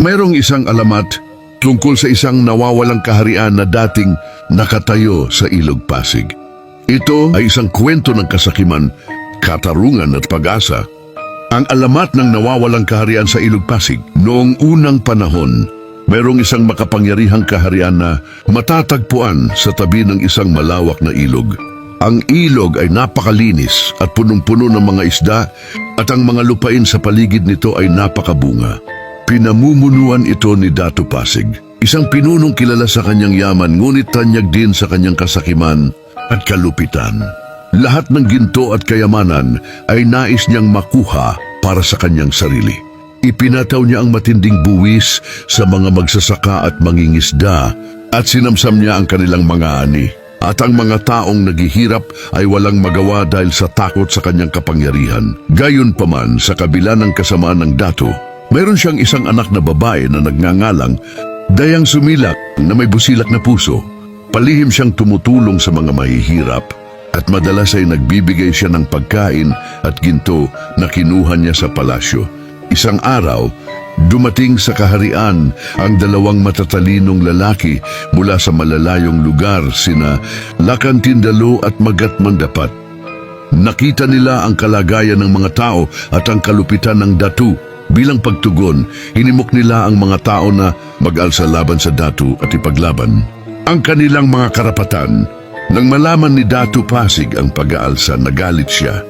Mayroong isang alamat tungkol sa isang nawawalang kaharian na dating nakatayo sa Ilog Pasig. Ito ay isang kwento ng kasakiman, katarungan at pag-asa. Ang alamat ng nawawalang kaharian sa Ilog Pasig noong unang panahon, mayroong isang makapangyarihang kaharian na matatagpuan sa tabi ng isang malawak na ilog. Ang ilog ay napakalinis at punong-puno ng mga isda at ang mga lupain sa paligid nito ay napakabunga. Pinamumunuan ito ni Dato Pasig, isang pinunong kilala sa kanyang yaman ngunit tanyag din sa kanyang kasakiman at kalupitan. Lahat ng ginto at kayamanan ay nais niyang makuha para sa kanyang sarili. Ipinataw niya ang matinding buwis sa mga magsasaka at mangingisda at sinamsam niya ang kanilang mga ani. At ang mga taong naghihirap ay walang magawa dahil sa takot sa kanyang kapangyarihan. Gayon paman sa kabila ng kasamaan ng dato, mayroon siyang isang anak na babae na nagngangalang Dayang Sumilak na may busilak na puso. Palihim siyang tumutulong sa mga mahihirap at madalas ay nagbibigay siya ng pagkain at ginto na kinuha niya sa palasyo. Isang araw, dumating sa kaharian ang dalawang matatalinong lalaki mula sa malalayong lugar sina Lakantindalo at Magat Mandapat. Nakita nila ang kalagayan ng mga tao at ang kalupitan ng datu. Bilang pagtugon, hinimok nila ang mga tao na mag-alsa laban sa datu at ipaglaban. Ang kanilang mga karapatan, nang malaman ni Datu Pasig ang pag-aalsa, nagalit siya.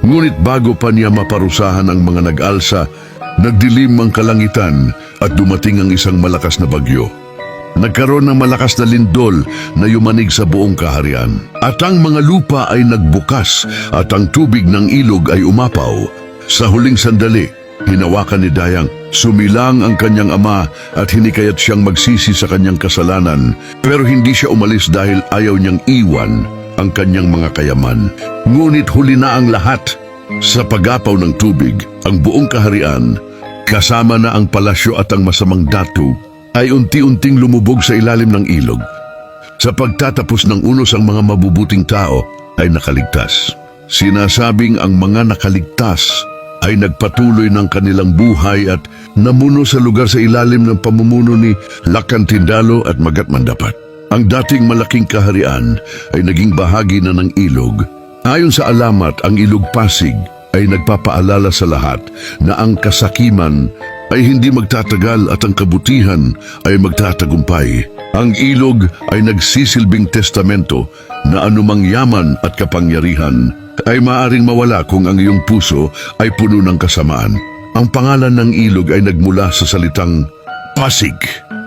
Ngunit bago pa niya maparusahan ang mga nag-alsa, nagdilim ang kalangitan at dumating ang isang malakas na bagyo. Nagkaroon ng malakas na lindol na yumanig sa buong kaharian. At ang mga lupa ay nagbukas at ang tubig ng ilog ay umapaw. Sa huling sandali, hinawakan ni Dayang, sumilang ang kanyang ama at hinikayat siyang magsisi sa kanyang kasalanan. Pero hindi siya umalis dahil ayaw niyang iwan ang kanyang mga kayaman. Ngunit huli na ang lahat. Sa pagapaw ng tubig, ang buong kaharian, kasama na ang palasyo at ang masamang datu, ay unti-unting lumubog sa ilalim ng ilog. Sa pagtatapos ng unos ang mga mabubuting tao ay nakaligtas. Sinasabing ang mga nakaligtas ay nagpatuloy ng kanilang buhay at namuno sa lugar sa ilalim ng pamumuno ni Lakantindalo at Magat Mandapat. Ang dating malaking kaharian ay naging bahagi na ng ilog. Ayon sa alamat, ang ilog Pasig ay nagpapaalala sa lahat na ang kasakiman ay hindi magtatagal at ang kabutihan ay magtatagumpay. Ang ilog ay nagsisilbing testamento na anumang yaman at kapangyarihan ay maaring mawala kung ang iyong puso ay puno ng kasamaan. Ang pangalan ng ilog ay nagmula sa salitang Pasig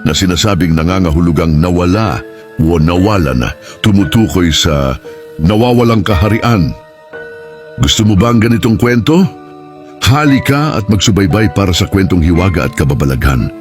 na sinasabing nangangahulugang nawala o nawala na tumutukoy sa nawawalang kaharian. Gusto mo ba ang ganitong kwento? Halika at magsubaybay para sa kwentong hiwaga at kababalaghan